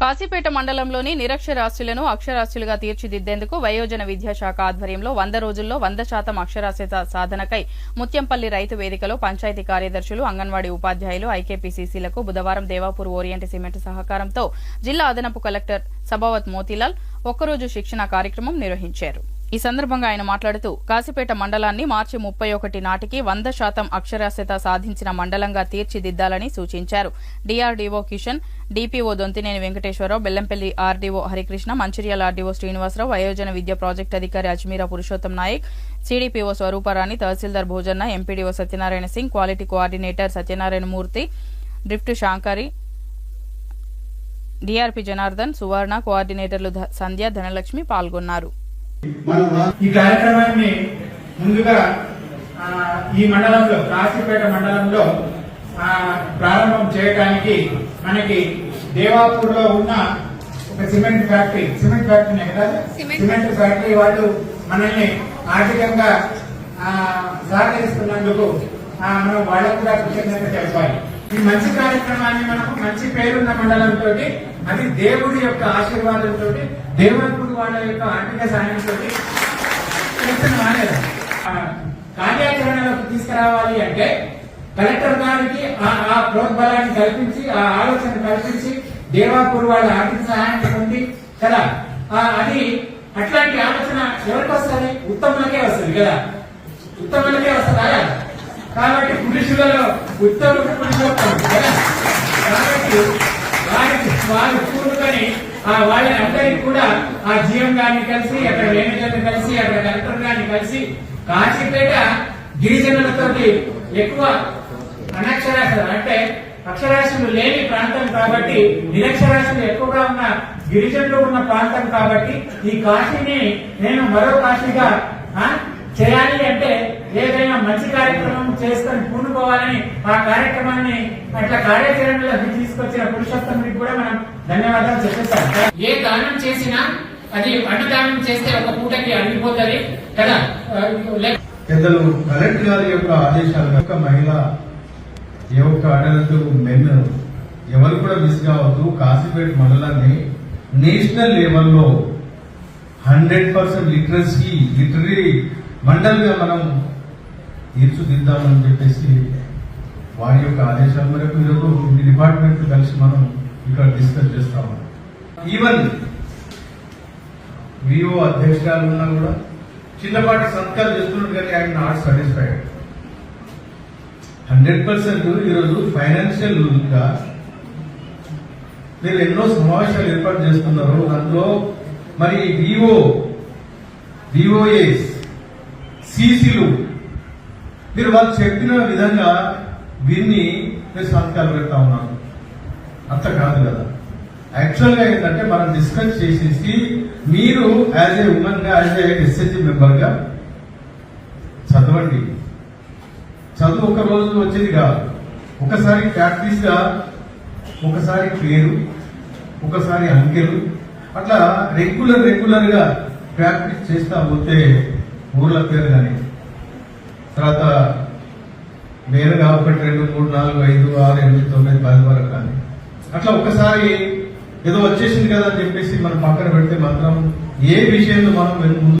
కాశీపేట మండలంలోని నిరక్షరాస్యులను అక్షరాస్యులుగా తీర్చిదిద్దేందుకు వయోజన విద్యాశాఖ ఆధ్వర్యంలో వంద రోజుల్లో వంద శాతం అక్షరాస్యత సాధనకై ముత్యంపల్లి రైతు వేదికలో పంచాయతీ కార్యదర్శులు అంగన్వాడీ ఉపాధ్యాయులు ఐకేపీసీసీలకు బుధవారం దేవాపూర్ ఓరియంట్ సిమెంట్ సహకారంతో జిల్లా అదనపు కలెక్టర్ సబావత్ మోతీలాల్ ఒక్కరోజు శిక్షణ కార్యక్రమం నిర్వహించారు. ఈ సందర్భంగా ఆయన మాట్లాడుతూ కాశీపేట మండలాన్ని మార్చి ముప్పై ఒకటి నాటికి వంద శాతం అక్షరాస్యత సాధించిన మండలంగా తీర్చిదిద్దాలని సూచించారు. DRDO Kishan DPO Dontineni Venkateswararao Bellampalli RDO Harikrishna Mancherial RDO Srinivasarao వయోజన విద్య ప్రాజెక్టు అధికారి Ajmeera Purushottam Naik CDPO Swarooparani tahsildar Bhojanna MPDO Satyanarayana Singh quality coordinator Satyanarayana Murthy drift Shankari DRP Janardhan Suvarna కోఆర్డినేటర్లు సంధ్య ధనలక్ష్మి పాల్గొన్నారు. ఈ కార్యక్రమాన్ని ముందుగా ఈ మండలంలో కాశీపేట మండలంలో ప్రారంభం చేయడానికి మనకి దేవాపూర్లో ఉన్న ఒక సిమెంట్ ఫ్యాక్టరీ సిమెంట్ ఫ్యాక్టరీ కదా? సిమెంట్ ఫ్యాక్టరీ వాళ్ళు మనల్ని ఆర్థికంగా ఆ, సహకరిస్తున్నందుకు మనం వాళ్ళకు కూడా కృతజ్ఞత తెలపాలి ఈ మంచి కార్యక్రమాన్ని మనకు మంచి పేరున్న మండలంతో అది దేవుడి యొక్క ఆశీర్వాదంతో దేవుడు వాళ్ళ యొక్క ఆర్థిక సాయంతో కార్యాచరణలోకి తీసుకురావాలి అంటే కలెక్టర్ గారికి ఆ- ఆ ప్రోద్బలాన్ని కల్పించి ఆ ఆలోచన కల్పించి దేవాపూర్ వాళ్ళ ఆర్థిక సహాయం ఉంది కదా? ఆ, అది అట్లాంటి ఆలోచన ఎవరికి వస్తుంది? ఉత్తములకే వస్తుంది కదా? ఉత్తములకే వస్తుందా? కాబట్టి పురుషులలో ఉత్తముడు పురుషోత్తముడు కదా? కాబట్టి వారికి వారు కూడుకొని ఆ వాళ్ళని అందరికీ కూడా ఆ జీఎం గారిని కలిసి అక్కడ మేనేజర్ని కలిసి అక్కడ కలెక్టర్ గారిని కలిసి కాశీపేట గిరిజనులతోటి ఎక్కువ అనక్షరాస్యం అంటే అక్షరాస్యులు లేని ప్రాంతం కాబట్టి నిరక్షరాస్యులు ఎక్కువగా ఉన్న గిరిజనులు ఉన్న ప్రాంతం కాబట్టి ఈ కాశీని నేను మరో కాశీగా ఆ, చేయాలి అంటే ఏదైనా మంచి కార్యక్రమం చేసుకొని పూనుకోవాలని ఆ కార్యక్రమాన్ని అట్లా కార్యాచరణలోకి తీసుకొచ్చిన పురుషోత్తముడికి కూడా మనం ధన్యవాదాలు చెప్పేస్తాం. ఏ దానం చేసినా అది అన్నదానం చేస్తే ఒక పూటకి అడిగిపోతుంది కదా? లే- పెద్దలు కలెక్టర్ గారి యొక్క ఆదేశాల యొక్క మహిళ ఏ ఒక్క ఆడలతో మెన్ ఎవరు కూడా మిస్ కావద్దు. కాశీపేట మండలాన్ని నేషనల్ లెవెల్లో హండ్రెడ్ పర్సెంట్ లిటరసీ లిటరీ మండల్గా మనం తీర్చిదిద్దామని చెప్పేసి వారి యొక్క ఆదేశాల మేరకు ఈరోజు ఈ డిపార్ట్మెంట్ కలిసి మనం ఇక్కడ డిస్కస్ చేస్తాము ఈవెన్ విఓ అధ్యక్షురాలు ఉన్నా కూడా చిన్నపాటి సంతకాలు చేస్తున్నాడు కానీ ఆయన నాట్ సాటిస్ఫైడ్ హండ్రెడ్ పర్సెంట్ ఈరోజు ఫైనాన్షియల్గా మీరు ఎన్నో సమావేశాలు ఏర్పాటు చేస్తున్నారు. అందులో మరి వివో విఓఏస్ సిసిలు మీరు వాళ్ళు చెప్పిన విధంగా విన్ని మీరు సంతకాలు పెడతా ఉన్నారు అంత కాదు కదా. యాక్చువల్గా ఏంటంటే మనం డిస్కస్ చేసేసి మీరు యాజ్ ఏ ఉమెన్గా యాజ్ ఏ ఎస్ఎస్జి మెంబర్గా చదవండి. చదువు ఒక రోజు వచ్చేది కాదు. ఒకసారి ప్రాక్టీస్గా ఒకసారి పేరు ఒకసారి అంకెలు అట్లా రెగ్యులర్ రెగ్యులర్గా ప్రాక్టీస్ చేస్తా పోతే ఊర్ల పేరు కానీ తర్వాత నేరుగా ఒకటి రెండు మూడు నాలుగు ఐదు ఆరు ఎనిమిది తొమ్మిది పది వరకు కానీ అట్లా ఒకసారి ఏదో వచ్చేసింది కదా అని చెప్పేసి మనం పక్కన పెడితే మాత్రం ఏ విషయంలో మనం ముందు